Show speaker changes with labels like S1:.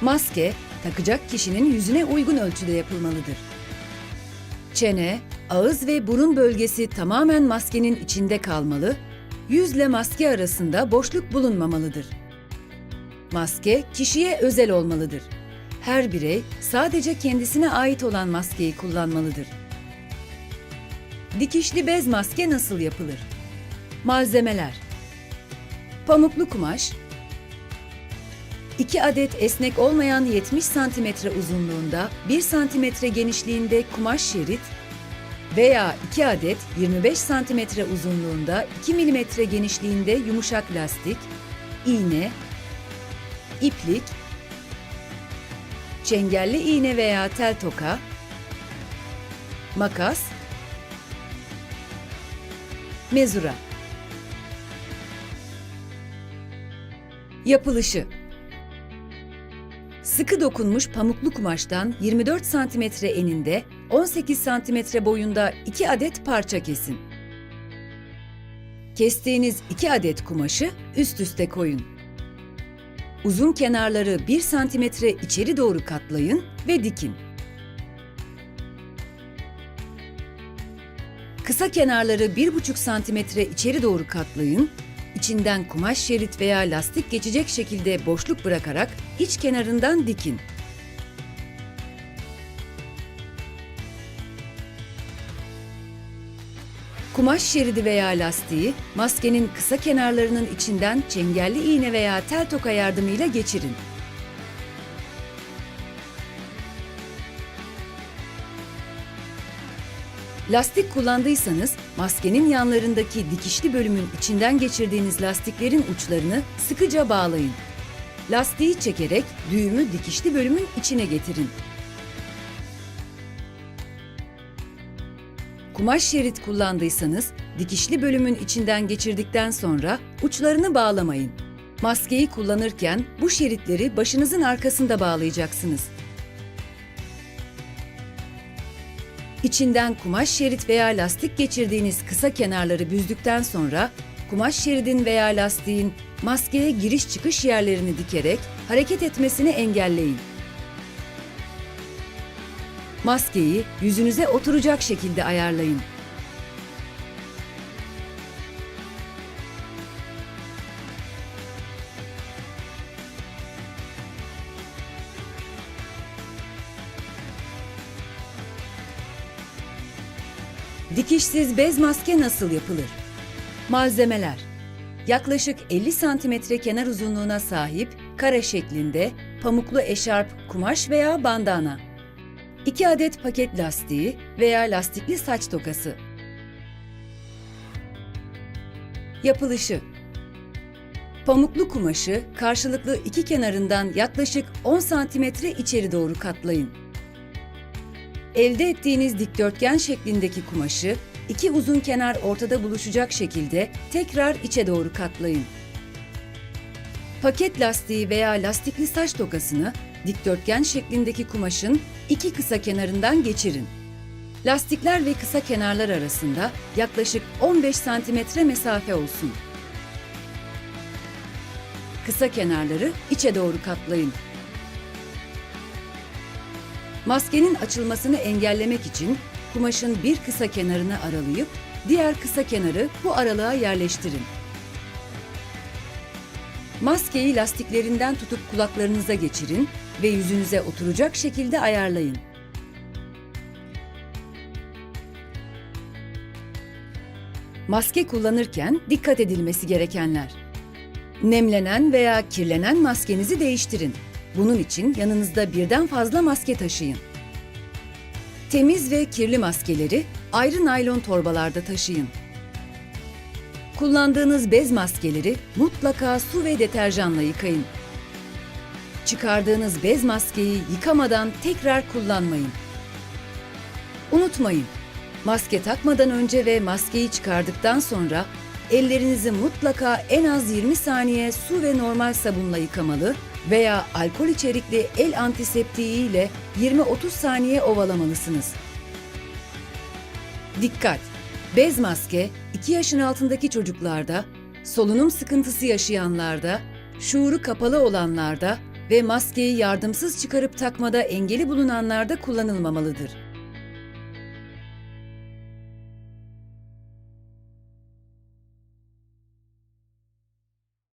S1: Maske, takacak kişinin yüzüne uygun ölçüde yapılmalıdır. Çene, ağız ve burun bölgesi tamamen maskenin içinde kalmalı, yüzle maske arasında boşluk bulunmamalıdır. Maske kişiye özel olmalıdır. Her birey sadece kendisine ait olan maskeyi kullanmalıdır. Dikişli bez maske nasıl yapılır? Malzemeler Pamuklu kumaş 2 adet esnek olmayan 70 cm uzunluğunda 1 cm genişliğinde kumaş şerit veya 2 adet 25 cm uzunluğunda 2 mm genişliğinde yumuşak lastik, iğne, iplik, çengelli iğne veya tel toka, makas, mezura. Yapılışı Sıkı dokunmuş pamuklu kumaştan 24 cm eninde, 18 cm boyunda 2 adet parça kesin. Kestiğiniz 2 adet kumaşı üst üste koyun. Uzun kenarları 1 cm içeri doğru katlayın ve dikin. Kısa kenarları 1,5 cm içeri doğru katlayın. İçinden kumaş şerit veya lastik geçecek şekilde boşluk bırakarak iç kenarından dikin. Kumaş şeridi veya lastiği maskenin kısa kenarlarının içinden çengelli iğne veya tel toka yardımıyla geçirin. Lastik kullandıysanız maskenin yanlarındaki dikişli bölümün içinden geçirdiğiniz lastiklerin uçlarını sıkıca bağlayın. Lastiği çekerek düğümü dikişli bölümün içine getirin. Kumaş şerit kullandıysanız dikişli bölümün içinden geçirdikten sonra uçlarını bağlamayın. Maskeyi kullanırken bu şeritleri başınızın arkasında bağlayacaksınız. İçinden kumaş şerit veya lastik geçirdiğiniz kısa kenarları büzdükten sonra kumaş şeridin veya lastiğin maskeye giriş çıkış yerlerini dikerek hareket etmesini engelleyin. Maskeyi yüzünüze oturacak şekilde ayarlayın. Dikişsiz bez maske nasıl yapılır? Malzemeler Yaklaşık 50 cm kenar uzunluğuna sahip kare şeklinde pamuklu eşarp, kumaş veya bandana. 2 adet paket lastiği veya lastikli saç tokası. Yapılışı Pamuklu kumaşı karşılıklı iki kenarından yaklaşık 10 cm içeri doğru katlayın. Elde ettiğiniz dikdörtgen şeklindeki kumaşı iki uzun kenar ortada buluşacak şekilde tekrar içe doğru katlayın. Paket lastiği veya lastikli saç tokasını dikdörtgen şeklindeki kumaşın iki kısa kenarından geçirin. Lastikler ve kısa kenarlar arasında yaklaşık 15 cm mesafe olsun. Kısa kenarları içe doğru katlayın. Maskenin açılmasını engellemek için kumaşın bir kısa kenarını aralayıp diğer kısa kenarı bu aralığa yerleştirin. Maskeyi lastiklerinden tutup kulaklarınıza geçirin ve yüzünüze oturacak şekilde ayarlayın. Maske kullanırken dikkat edilmesi gerekenler. Nemlenen veya kirlenen maskenizi değiştirin. Bunun için yanınızda birden fazla maske taşıyın. Temiz ve kirli maskeleri ayrı naylon torbalarda taşıyın. Kullandığınız bez maskeleri mutlaka su ve deterjanla yıkayın. Çıkardığınız bez maskeyi yıkamadan tekrar kullanmayın. Unutmayın, maske takmadan önce ve maskeyi çıkardıktan sonra ellerinizi mutlaka en az 20 saniye su ve normal sabunla yıkamalı veya alkol içerikli el antiseptiği ile 20-30 saniye ovalamalısınız. Dikkat! Bez maske 2 yaşın altındaki çocuklarda, solunum sıkıntısı yaşayanlarda, şuuru kapalı olanlarda, ve maskeyi yardımsız çıkarıp takmada engeli bulunanlarda kullanılmamalıdır.